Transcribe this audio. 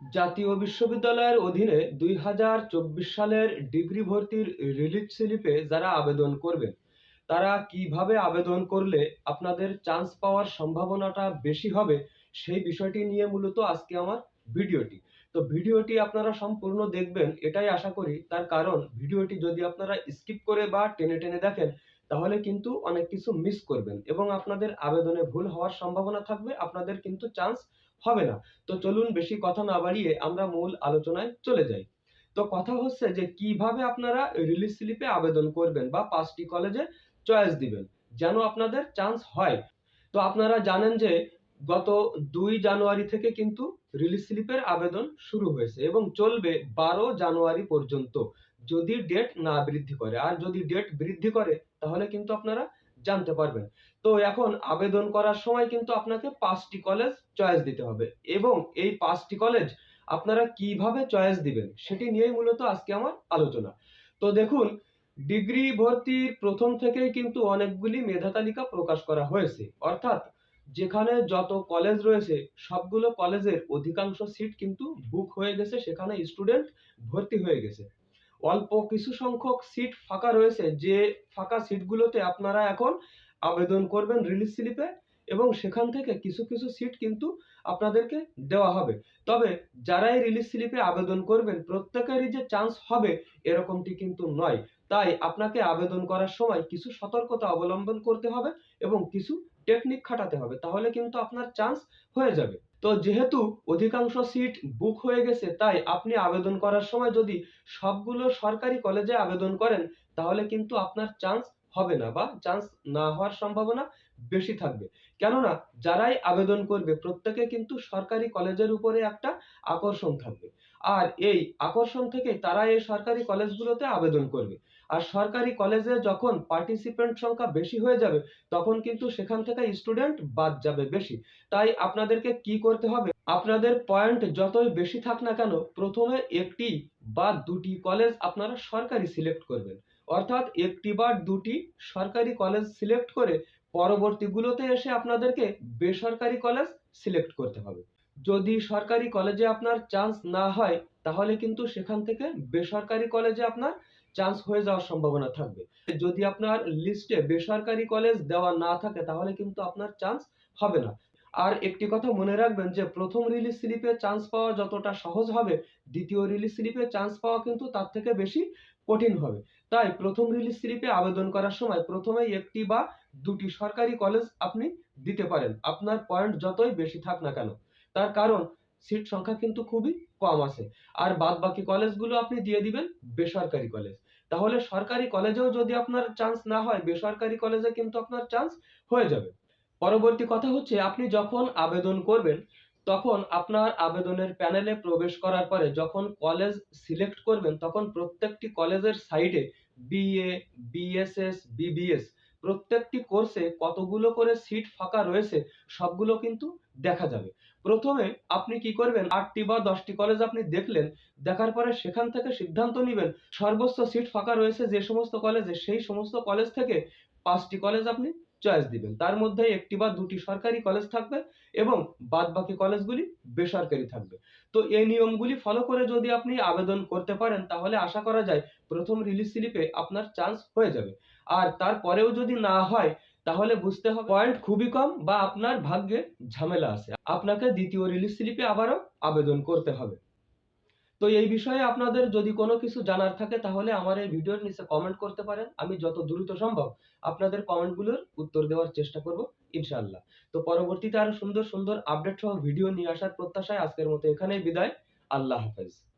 জাতীয় বিশ্ববিদ্যালয়ের অধীনে দুই হাজার চব্বিশ সালের ডিগ্রি ভর্তির রিলিজ স্লিপে যারা আবেদন করবেন, তারা কীভাবে আবেদন করলে আপনাদের চান্স পাওয়ার সম্ভাবনাটা বেশি হবে সেই বিষয়টি নিয়ে মূলত আজকে আমার ভিডিওটি। তো ভিডিওটি আপনারা সম্পূর্ণ দেখবেন, এটাই আশা করি। তার কারণ, ভিডিওটি যদি আপনারা স্কিপ করে বা টেনে টেনে দেখেন, তাহলে কিন্তু অনেক কিছু মিস করবেন এবং আপনাদের আবেদনে ভুল হওয়ার সম্ভাবনা থাকবে, আপনাদের কিন্তু চান্স হবে না। তো চলুন বেশি কথা না বাড়িয়ে আমরা মূল আলোচনায় চলে যাই। তো কথা হচ্ছে যে, কীভাবে আপনারা রিলিজ স্লিপে আবেদন করবেন বা পাঁচটি কলেজে চয়েস দিবেন? যেন আপনাদের চান্স হয়। তো আপনারা জানেন যে, গত দুই জানুয়ারি থেকে কিন্তু রিলিজ স্লিপের আবেদন শুরু হয়েছে এবং চলবে বারো জানুয়ারি পর্যন্ত। যদি ডেট না বৃদ্ধি করে। আর যদি ডেট বৃদ্ধি করে, তাহলে কিন্তু আপনারা জানতে পারবেন। তো এখন আবেদন করার সময় কিন্তু আপনাকে পাঁচটি কলেজ চয়েস দিতে হবে এবং এই পাঁচটি কলেজ আপনারা কীভাবে চয়েস দিবেন সেটি নিয়েই মূলত আজকে আমার আলোচনা। তো দেখুন, ডিগ্রি ভর্তির প্রথম থেকেই কিন্তু অনেকগুলি মেধা তালিকা প্রকাশ করা হয়েছে। অর্থাৎ যেখানে যত কলেজ রয়েছে, সবগুলো কলেজের অধিকাংশ সিট কিন্তু বুক হয়ে গেছে, সেখানে স্টুডেন্ট ভর্তি হয়ে গেছে। অল্প কিছু সংখ্যক সিট ফাঁকা রয়েছে। যে ফাঁকা সিটগুলোতে আপনারা এখন আবেদন করবেন রিলিজ স্লিপে এবং সেখান থেকে কিছু কিছু সিট কিন্তু আপনাদেরকে দেওয়া হবে। তবে যারাই রিলিজ স্লিপে আবেদন করবেন, প্রত্যেকেরই যে চান্স হবে এরকমটি কিন্তু নয়। তাই আপনাকে আবেদন করার সময় কিছু সতর্কতা অবলম্বন করতে হবে এবং কিছু টেকনিক খাটাতে হবে। তাহলে কিন্তু আপনার চান্স হয়ে যাবে। তো যেহেতু অধিকাংশ সিট বুক হয়ে গেছে, তাই আপনি আবেদন করার সময় যদি সবগুলো সরকারি কলেজে আবেদন করেন, তাহলে কিন্তু আপনার চান্স হবে না বা চান্স না হওয়ার সম্ভাবনা বেশি থাকবে। কেননা, যারাই আবেদন করবে, প্রত্যেকে কিন্তু সরকারি কলেজের উপরে একটা আকর্ষণ থাকবে। আর এই আকর্ষণ থেকে তারা এই সরকারি কলেজগুলোতে আবেদন করবে। আর সরকারি কলেজে যখন পার্টিসিপেন্ট সংখ্যা বেশি হয়ে যাবে, তখন কিন্তু সেখান থেকে স্টুডেন্ট বাদ যাবে বেশি। তাই আপনাদেরকে কি করতে হবে? আপনাদের পয়েন্ট যতই বেশি থাক না কেন, প্রথমে একটি বা দুটি কলেজ আপনারা সরকারি সিলেক্ট করবেন। অর্থাৎ একটি বা দুটি সরকারি কলেজ সিলেক্ট করে পরবর্তীগুলোতে এসে আপনাদেরকে বেসরকারি কলেজ সিলেক্ট করতে হবে। যদি সরকারি কলেজে আপনার চান্স না হয়, তাহলে কিন্তু সেখান থেকে বেসরকারি কলেজে আপনার চান্স হয়ে যাওয়ার সম্ভাবনা থাকবে। যদি আপনার লিস্টে বেসরকারি কলেজ দেওয়া না থাকে, তাহলে কিন্তু আপনার চান্স হবে না। আর একটি কথা মনে রাখবেন যে প্রথম রিলিজ স্লিপে চান্স পাওয়া যতটা সহজ হবে, দ্বিতীয় রিলিজ স্লিপে চান্স পাওয়া কিন্তু তার থেকে বেশি কঠিন হবে। তাই প্রথম রিলিজ স্লিপে আবেদন করার সময় প্রথমেই একটি বা দুটি সরকারি কলেজ আপনি দিতে পারেন। আপনার পয়েন্ট যতই বেশি থাক না কেন, তার কারণ সিট সংখ্যা কিন্তু খুবই কম আছে। আর বাদ বাকি কলেজগুলো আপনি দিয়ে দিবেন বেসরকারি কলেজ তাহলে সরকারি কলেজেও যদি আপনার চান্স না হয়, বেসরকারি কলেজে কিন্তু আপনার চান্স হয়ে যাবে। পরবর্তী কথা হচ্ছে, আপনি যখন আবেদন করবেন, তখন আপনার আবেদনের প্যানেলে প্রবেশ করার পরে যখন কলেজ সিলেক্ট করবেন, তখন প্রত্যেকটি কলেজের সাইডে বিএ বিএসএস বিবিএস প্রত্যেকটি কোর্সে কতগুলো করে সিট ফাঁকা রয়েছে, সবগুলো কিন্তু দেখা যাবে। প্রথমে আপনি কি করবেন, আটটি বা দশটি কলেজ আপনি দেখলেন, দেখার পরে সেখান থেকে সিদ্ধান্ত নেবেন, সর্বোচ্চ সিট ফাঁকা রয়েছে যে সমস্ত কলেজে সেই সমস্ত কলেজ থেকে পাঁচটি কলেজ আপনি চয়েস দিবেন। তার মধ্যে একটি বা দুটি সরকারি কলেজ থাকবে এবং বাদ বাকি কলেজগুলি বেসরকারি থাকবে। তো এই নিয়মগুলি ফলো করে যদি আপনি আবেদন করতে পারেন, তাহলে আশা করা যায় প্রথম রিলিজ স্লিপে আপনার চান্স হয়ে যাবে। আর তারপরেও যদি না হয়, তাহলে বুঝতে হবে পয়েন্ট খুবই কম বা আপনার ভাগ্যে ঝামেলা আছে। আপনাকে দ্বিতীয় রিলিজ স্লিপে আবারও আবেদন করতে হবে। তো এই বিষয়ে আপনাদের যদি কোনো কিছু জানার থাকে, তাহলে আমার এই ভিডিওর নিচে কমেন্ট করতে পারেন। আমি যত দ্রুত সম্ভব আপনাদের কমেন্টগুলোর উত্তর দেওয়ার চেষ্টা করব, ইনশাআল্লাহ। তো পরবর্তীতে আরও সুন্দর সুন্দর আপডেট সহ ভিডিও নিয়ে আসার প্রত্যাশায় আজকের মতো এখানেই বিদায়। আল্লাহ হাফেজ।